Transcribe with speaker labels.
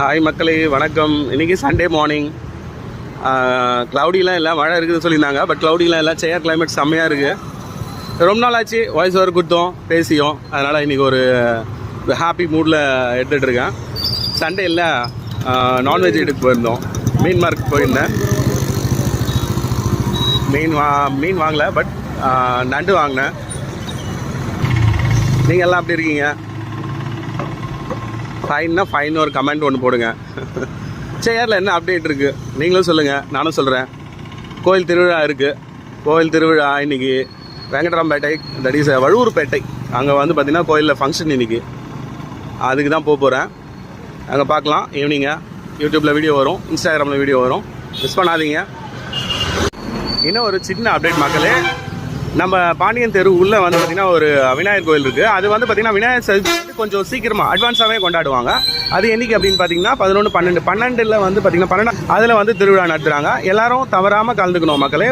Speaker 1: Hi மக்களே வணக்கம். இன்னைக்கு சண்டே மார்னிங் க்ளவுடிலாம் இல்லை மழை இருக்குதுன்னு சொல்லியிருந்தாங்க பட் க்ளவுடிலாம் இல்லை. சேர் கிளைமேட் செம்மையாக இருக்குது ரொம்ப நாள் ஆச்சு வாய்ஸ் ஓவர் கொடுத்தோம் பேசியும். அதனால் இன்றைக்கி ஒரு ஹாப்பி மூடில் எடுத்துகிட்ருக்கேன் சண்டே இல்லை நான்வெஜ் எடுத்து போயிருந்தோம். மீன் மார்க் போயிருந்தேன். மீன் வா மீன் வாங்கலை பட் நண்டு வாங்கினேன். நீங்கள் எல்லாம் எப்படி இருக்கீங்க? ஃபைன்னா ஃபைன் ஒரு கமெண்ட் ஒன்று போடுங்க. சேரில் என்ன அப்டேட் இருக்குது நீங்களும் சொல்லுங்கள் நானும் சொல்கிறேன் கோயில் திருவிழா இருக்குது கோயில் திருவிழா இன்னைக்கு வெங்கடராம்பேட்டை தட் இஸ் வழுவூர்பேட்டை. அங்கே வந்து பார்த்திங்கன்னா கோயிலில் ஃபங்க்ஷன் இன்னைக்கு. அதுக்கு தான் போக போகிறேன் அங்கே பார்க்கலாம். ஈவினிங்க யூடியூப்பில் வீடியோ வரும். இன்ஸ்டாகிராமில் வீடியோ வரும். மிஸ் பண்ணாதீங்க. இன்னும் ஒரு சின்ன அப்டேட் மக்களே. நம்ம பாண்டியன் தெரு உள்ள வந்து பார்த்தீங்கன்னா ஒரு விநாயகர் கோயில் இருக்கு. அது வந்து பார்த்தீங்கன்னா விநாயகர் சதுர்த்தி வந்து கொஞ்சம் சீக்கிரமா அட்வான்ஸாகவே கொண்டாடுவாங்க. அது என்னைக்கு அப்படின்னு பார்த்தீங்கன்னா பதினொன்று பன்னெண்டு. பன்னெண்டில் வந்து பார்த்தீங்கன்னா பன்னெண்டு அதில் வந்து திருவிழா நடத்துகிறாங்க எல்லாரும் தவறாமல் கலந்துக்கணும் மக்களே.